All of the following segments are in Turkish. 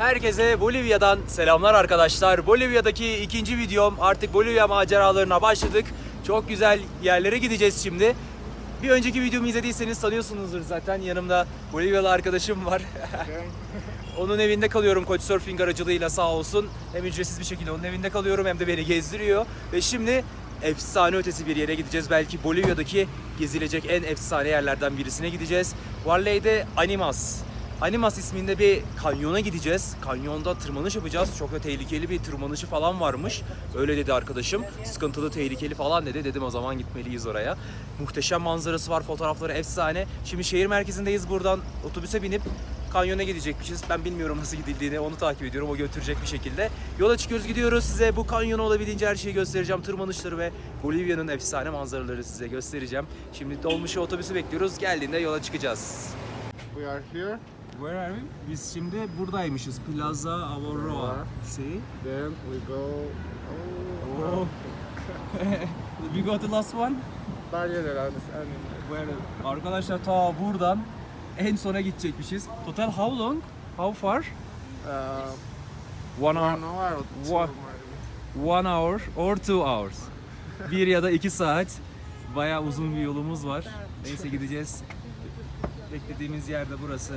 Herkese Bolivya'dan selamlar arkadaşlar. Bolivya'daki ikinci videom. Artık Bolivya maceralarına başladık. Çok güzel yerlere gideceğiz şimdi. Bir önceki videomu izlediyseniz tanıyorsunuzdur zaten. Yanımda Bolivyalı arkadaşım var. onun evinde kalıyorum Couchsurfing aracılığıyla sağ olsun. Hem ücretsiz bir şekilde onun evinde kalıyorum hem de beni gezdiriyor. Ve şimdi efsane ötesi bir yere gideceğiz. Belki Bolivya'daki gezilecek en efsane yerlerden birisine gideceğiz. Varley'de Animas. Animas isminde bir kanyona gideceğiz. Kanyonda tırmanış yapacağız. Çok da tehlikeli bir tırmanışı falan varmış. Öyle dedi arkadaşım. Sıkıntılı, tehlikeli falan dedi. Dedim o zaman gitmeliyiz oraya. Muhteşem manzarası var, fotoğrafları efsane. Şimdi şehir merkezindeyiz. Buradan otobüse binip kanyona gidecekmişiz. Ben bilmiyorum nasıl gidildiğini. Onu takip ediyorum. O götürecek bir şekilde. Yola çıkıyoruz, gidiyoruz. Size bu kanyonu olabildiğince her şeyi göstereceğim. Tırmanışları ve Bolivya'nın efsane manzaraları size göstereceğim. Şimdi dolmuşu otobüsü bekliyoruz. Geldiğinde yola çıkacağız. We are here, Where are we? Biz şimdi buradaymışız. Plaza Aurora. See? then we go. Oh, Oh. we got the last one. Las Where? Arkadaşlar ta buradan en sona gidecekmişiz. Total how long? How far? Uh, One one hour or maybe. One hour or two hours. Bir ya da iki saat. Bayağı uzun bir yolumuz var. Neyse gideceğiz. Beklediğimiz yerde burası.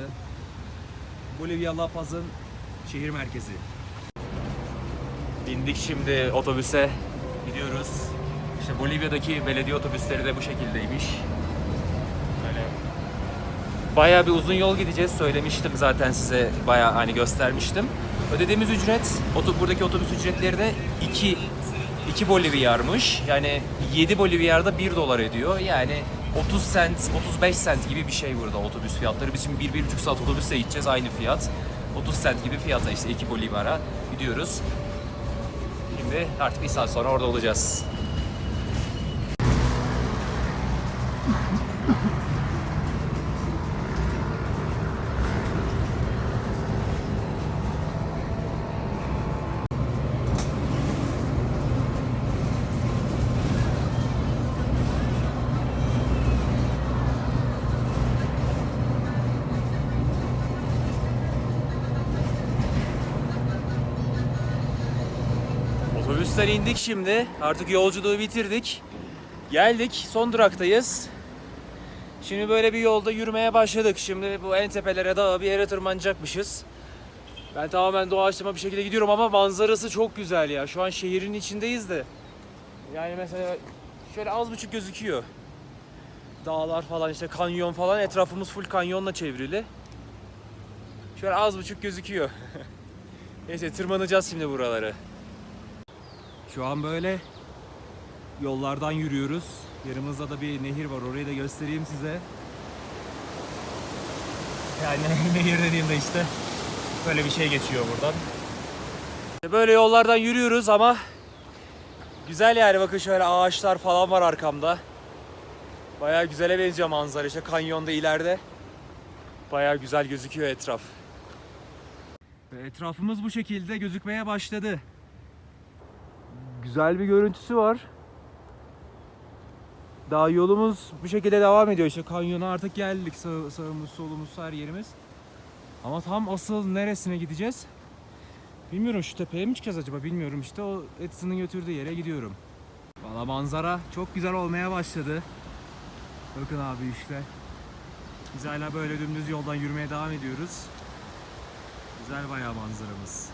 Bolivya La Paz'ın şehir merkezi. Bindik şimdi otobüse. Gidiyoruz. İşte Bolivya'daki belediye otobüsleri de bu şekildeymiş. Böyle Bayağı bir uzun yol gideceğiz. Söylemiştim zaten size. Bayağı hani göstermiştim. Ödediğimiz ücret, buradaki otobüs ücretleri de 2 2 bolivyarmış. Yani 7 bolivyarda 1 dolar ediyor. Yani 30 sent, 35 sent gibi bir şey burada otobüs fiyatları. Biz şimdi 1-1,5 saat otobüsle gideceğiz aynı fiyat. 30 sent gibi fiyata işte 2 bolivara gidiyoruz. Şimdi artık bir saat sonra orada olacağız. Otobüsten indik şimdi. Artık yolculuğu bitirdik. Geldik. Son duraktayız. Şimdi böyle bir yolda yürümeye başladık. Şimdi bu en tepelere dağa bir yere tırmanacakmışız. Ben tamamen doğaçlama bir şekilde gidiyorum ama manzarası çok güzel ya. Şu an şehrin içindeyiz de. Yani mesela şöyle az buçuk gözüküyor. Dağlar falan işte kanyon falan etrafımız full kanyonla çevrili. Şöyle az buçuk gözüküyor. Neyse tırmanacağız şimdi buraları. Şu an böyle yollardan yürüyoruz. Yanımızda da bir nehir var. Orayı da göstereyim size. Yani nehir dediğimde işte böyle bir şey geçiyor buradan. Böyle yollardan yürüyoruz ama güzel yani bakın şöyle ağaçlar falan var arkamda. Bayağı güzele benziyor manzara işte kanyonda ileride. Bayağı güzel gözüküyor etraf. Etrafımız bu şekilde gözükmeye başladı güzel bir görüntüsü var. Daha yolumuz bu şekilde devam ediyor. İşte kanyona artık geldik. Sağ, sağımız, solumuz, her yerimiz. Ama tam asıl neresine gideceğiz? Bilmiyorum şu tepeye mi çıkacağız acaba bilmiyorum. İşte o Edson'ın götürdüğü yere gidiyorum. Valla manzara çok güzel olmaya başladı. Bakın abi işte. Biz hala böyle dümdüz yoldan yürümeye devam ediyoruz. Güzel bayağı manzaramız.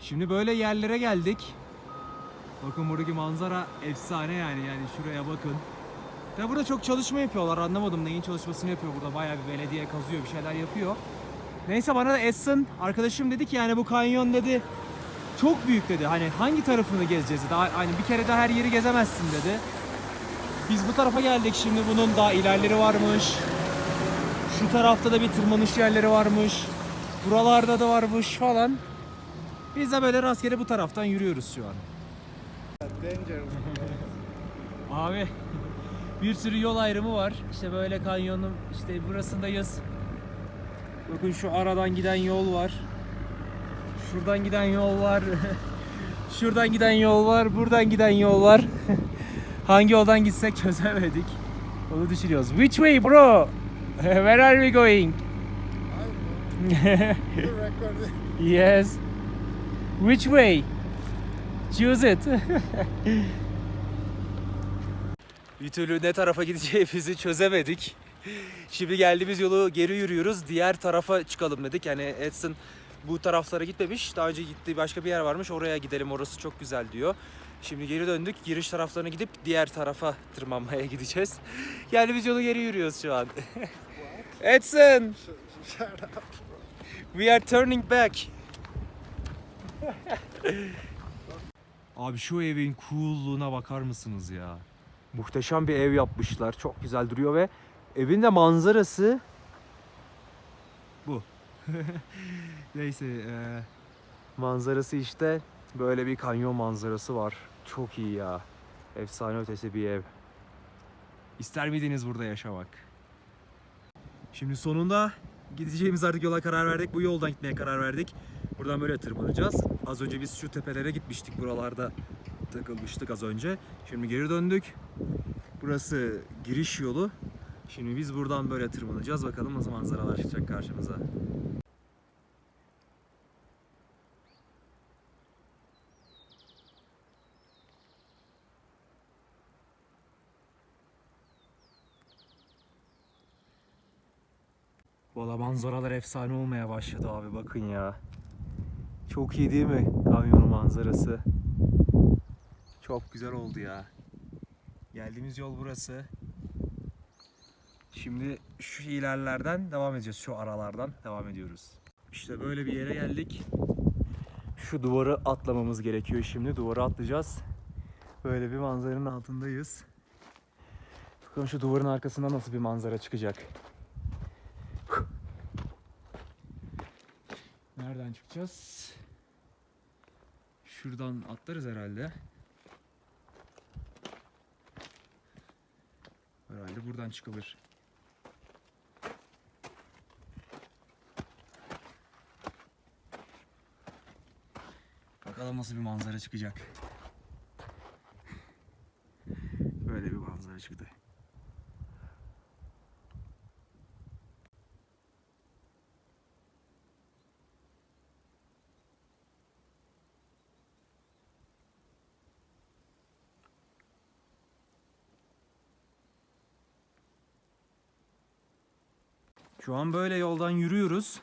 Şimdi böyle yerlere geldik. Bakın buradaki manzara efsane yani yani şuraya bakın. Ya burada çok çalışma yapıyorlar anlamadım neyin çalışmasını yapıyor burada bayağı bir belediye kazıyor bir şeyler yapıyor. Neyse bana da Essen arkadaşım dedi ki yani bu kanyon dedi çok büyük dedi hani hangi tarafını gezeceğiz dedi hani bir kere de her yeri gezemezsin dedi. Biz bu tarafa geldik şimdi bunun daha ilerleri varmış. Şu tarafta da bir tırmanış yerleri varmış. Buralarda da varmış falan. Biz de böyle rastgele bu taraftan yürüyoruz şu an. Abi bir sürü yol ayrımı var. İşte böyle kanyonun işte burasındayız. Bakın şu aradan giden yol var. Şuradan giden yol var. Şuradan giden yol var. Buradan giden yol var. Hangi yoldan gitsek çözemedik. Onu düşünüyoruz. Which way bro? Where are we going? Yes. Which way? Choose it. Bir türlü ne tarafa gideceğimizi çözemedik. Şimdi geldiğimiz yolu geri yürüyoruz. Diğer tarafa çıkalım dedik. Yani Edson bu taraflara gitmemiş. Daha önce gittiği başka bir yer varmış. Oraya gidelim. Orası çok güzel diyor. Şimdi geri döndük. Giriş taraflarına gidip diğer tarafa tırmanmaya gideceğiz. Yani biz yolu geri yürüyoruz şu an. Edson! Shut up. We are turning back. Abi şu evin coolluğuna bakar mısınız ya? Muhteşem bir ev yapmışlar. Çok güzel duruyor ve evin de manzarası bu. Neyse eee, manzarası işte böyle bir kanyon manzarası var. Çok iyi ya. Efsane ötesi bir ev. İster miydiniz burada yaşamak? Şimdi sonunda gideceğimiz artık yola karar verdik. Bu yoldan gitmeye karar verdik. Buradan böyle tırmanacağız. Az önce biz şu tepelere gitmiştik. Buralarda takılmıştık az önce. Şimdi geri döndük. Burası giriş yolu. Şimdi biz buradan böyle tırmanacağız. Bakalım nasıl manzaralar çıkacak karşımıza. Valla manzaralar efsane olmaya başladı abi bakın ya. Çok iyi değil mi kamyonun manzarası? Çok güzel oldu ya. Geldiğimiz yol burası. Şimdi şu ilerlerden devam edeceğiz. Şu aralardan devam ediyoruz. İşte böyle bir yere geldik. Şu duvarı atlamamız gerekiyor şimdi. Duvarı atlayacağız. Böyle bir manzaranın altındayız. Bakalım şu duvarın arkasında nasıl bir manzara çıkacak. Nereden çıkacağız? Şuradan atlarız herhalde. Herhalde buradan çıkılır. Bakalım nasıl bir manzara çıkacak. Böyle bir manzara çıktı. Şu an böyle yoldan yürüyoruz.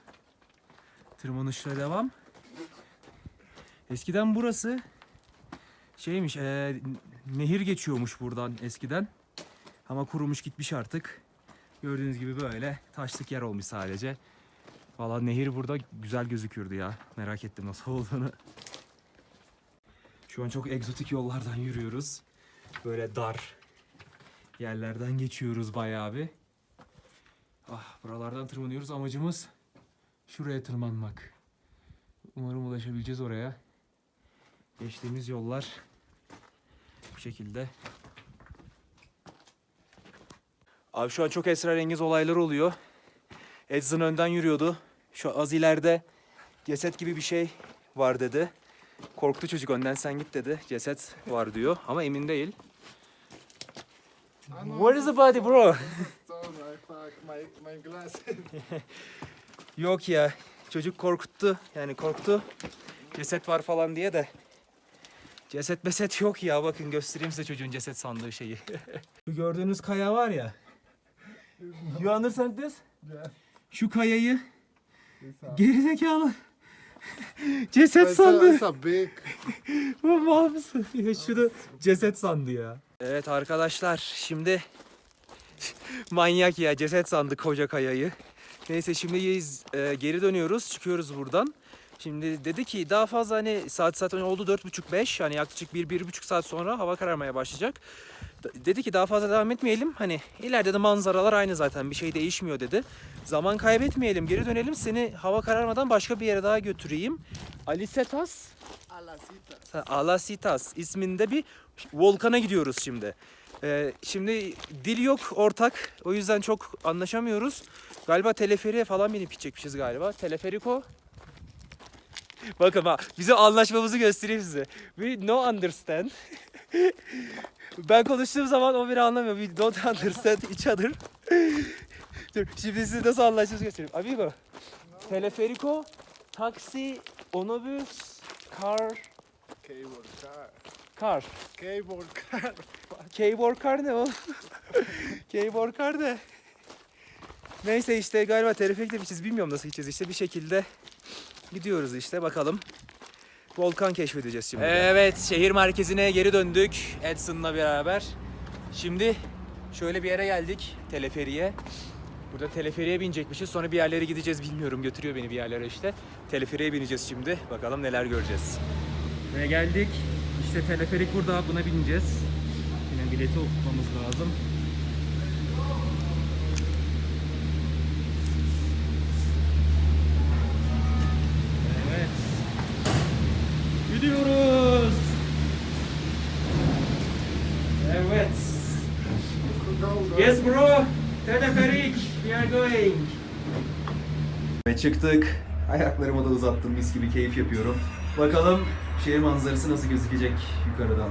Tırmanışla devam. Eskiden burası şeymiş, eee, nehir geçiyormuş buradan eskiden. Ama kurumuş gitmiş artık. Gördüğünüz gibi böyle taşlık yer olmuş sadece. Valla nehir burada güzel gözükürdü ya. Merak ettim nasıl olduğunu. Şu an çok egzotik yollardan yürüyoruz. Böyle dar yerlerden geçiyoruz bayağı bir. Ah buralardan tırmanıyoruz. Amacımız şuraya tırmanmak. Umarım ulaşabileceğiz oraya. Geçtiğimiz yollar bu şekilde. Abi şu an çok esrarengiz olaylar oluyor. Edson önden yürüyordu. Şu az ileride ceset gibi bir şey var dedi. Korktu çocuk önden sen git dedi. Ceset var diyor ama emin değil. Where is the body bro? My, my glasses. Yok ya. Çocuk korkuttu. Yani korktu. Ceset var falan diye de. Ceset meset yok ya. Bakın göstereyim size çocuğun ceset sandığı şeyi. Şu gördüğünüz kaya var ya. You understand this? yeah. Şu kayayı gerizekalı. ceset sandı. it's a big. Bu mal mısın? Şunu ceset sandı ya. Evet arkadaşlar şimdi manyak ya ceset sandı koca kayayı. Neyse şimdi yiyiz, e, geri dönüyoruz çıkıyoruz buradan. Şimdi dedi ki daha fazla hani saat zaten oldu 4.30-5 yani yaklaşık 1-1.5 saat sonra hava kararmaya başlayacak. Dedi ki daha fazla devam etmeyelim hani ileride de manzaralar aynı zaten bir şey değişmiyor dedi. Zaman kaybetmeyelim geri dönelim seni hava kararmadan başka bir yere daha götüreyim. Alicetas Ha, Alasitas isminde bir volkana gidiyoruz şimdi. Ee, şimdi dil yok ortak. O yüzden çok anlaşamıyoruz. Galiba teleferiğe falan binip gidecekmişiz galiba. Teleferiko. Bakın ha bize anlaşmamızı göstereyim size. We no understand. ben konuştuğum zaman o biri anlamıyor. We don't understand each other. Dur şimdi size nasıl anlaştığımızı göstereyim. Amigo. Teleferico, taksi, onobüs, car, Cable car. car. Cable car. Keyboard car ne o? Keyboard car ne? Neyse işte galiba teleferikle gideceğiz. Bilmiyorum nasıl gideceğiz işte bir şekilde gidiyoruz işte bakalım. Volkan keşfedeceğiz şimdi. Evet şehir merkezine geri döndük Edson'la beraber. Şimdi şöyle bir yere geldik teleferiye. Burada teleferiye binecekmişiz. Sonra bir yerlere gideceğiz bilmiyorum. Götürüyor beni bir yerlere işte. Teleferiye bineceğiz şimdi. Bakalım neler göreceğiz. Ve geldik. İşte teleferik burada. Buna bineceğiz. Yine bileti okutmamız lazım. Evet. Gidiyoruz. Evet. Yes bro. Teleferik. We are going. Ve çıktık. Ayaklarımı da uzattım. Mis gibi keyif yapıyorum. Bakalım şehir manzarası nasıl gözükecek yukarıdan.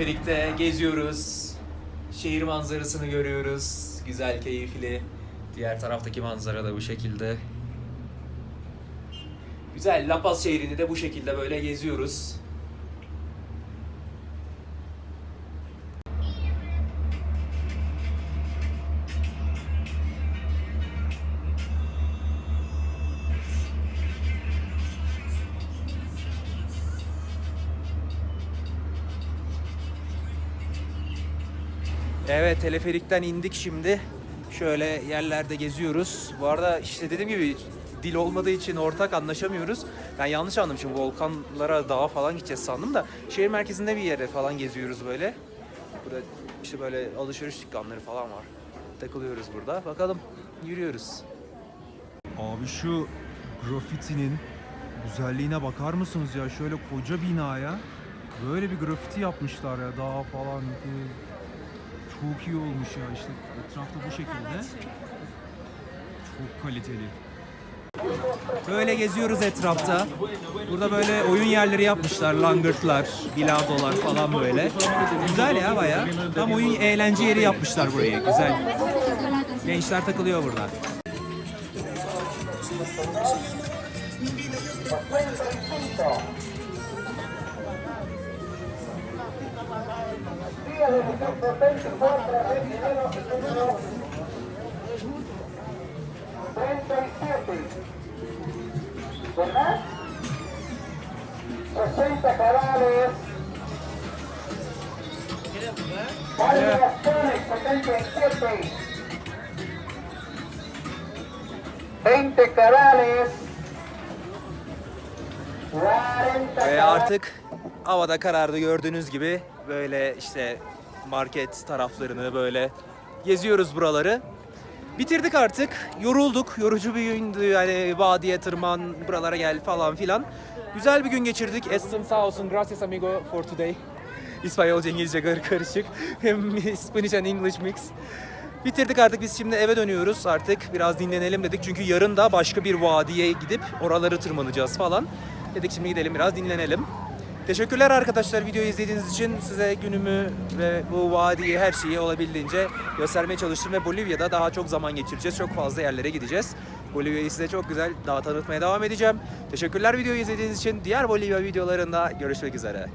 Teleferikte geziyoruz. Şehir manzarasını görüyoruz. Güzel, keyifli. Diğer taraftaki manzara da bu şekilde. Güzel, La Paz şehrini de bu şekilde böyle geziyoruz. Evet teleferikten indik şimdi. Şöyle yerlerde geziyoruz. Bu arada işte dediğim gibi dil olmadığı için ortak anlaşamıyoruz. Ben yanlış anlamışım. Volkanlara, dağa falan gideceğiz sandım da şehir merkezinde bir yere falan geziyoruz böyle. Burada işte böyle alışveriş dükkanları falan var. Takılıyoruz burada. Bakalım yürüyoruz. Abi şu grafitinin güzelliğine bakar mısınız ya? Şöyle koca binaya böyle bir grafiti yapmışlar ya daha falan. Ee, Çok iyi olmuş ya işte etrafta bu şekilde. Çok kaliteli. Böyle geziyoruz etrafta. Burada böyle oyun yerleri yapmışlar. Langırtlar, bilardolar falan böyle. Güzel ya baya. Tam oyun eğlence yeri yapmışlar burayı. Güzel. Gençler takılıyor burada. ¿Verdad? 60 cabales. Variaciones, 77. 20 cabales. 40 Ve artık havada karardı gördüğünüz gibi böyle işte market taraflarını böyle geziyoruz buraları. Bitirdik artık. Yorulduk. Yorucu bir gündü. Yani vadiye tırman, buralara gel falan filan. Güzel bir gün geçirdik. Eston sağ olsun. Gracias amigo for today. İspanyolca, İngilizce kar- karışık. Hem Spanish and English mix. Bitirdik artık biz şimdi eve dönüyoruz artık biraz dinlenelim dedik çünkü yarın da başka bir vadiye gidip oraları tırmanacağız falan. Dedik şimdi gidelim biraz dinlenelim. Teşekkürler arkadaşlar videoyu izlediğiniz için. Size günümü ve bu vadiyi her şeyi olabildiğince göstermeye çalıştım ve Bolivya'da daha çok zaman geçireceğiz. Çok fazla yerlere gideceğiz. Bolivya'yı size çok güzel daha tanıtmaya devam edeceğim. Teşekkürler videoyu izlediğiniz için. Diğer Bolivya videolarında görüşmek üzere.